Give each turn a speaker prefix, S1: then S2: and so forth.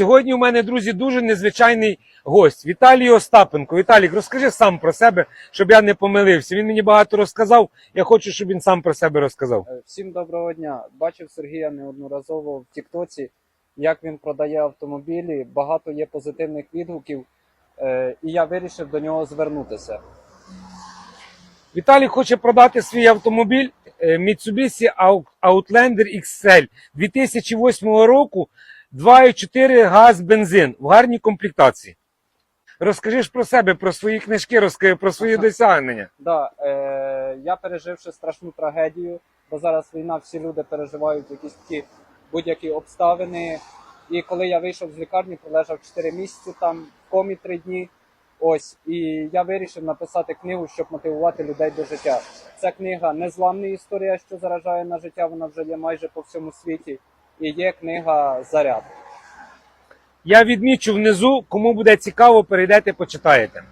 S1: Сьогодні у мене, друзі, дуже незвичайний гость Віталій Остапенко. Віталік, розкажи сам про себе, щоб я не помилився. Він мені багато розказав. Я хочу, щоб він сам про себе розказав.
S2: Е, Всім доброго дня. Бачив Сергія неодноразово в Тіктоці, як він продає автомобілі. Багато є позитивних відгуків, е, і я вирішив до нього звернутися.
S1: Віталій хоче продати свій автомобіль е, Mitsubishi Outlander XL 2008 року 2,4 газ бензин в гарній комплектації. Розкажи ж про себе, про свої книжки, розкажи про свої досягнення.
S2: Да, е, я переживши страшну трагедію, бо зараз війна, всі люди переживають якісь такі будь-які обставини. І коли я вийшов з лікарні, пролежав 4 місяці там, в комі 3 дні. Ось, і я вирішив написати книгу, щоб мотивувати людей до життя. Ця книга незламна історія, що заражає на життя. Вона вже є майже по всьому світі. І є книга Заряд.
S1: Я відмічу внизу, кому буде цікаво, перейдете, почитаєте.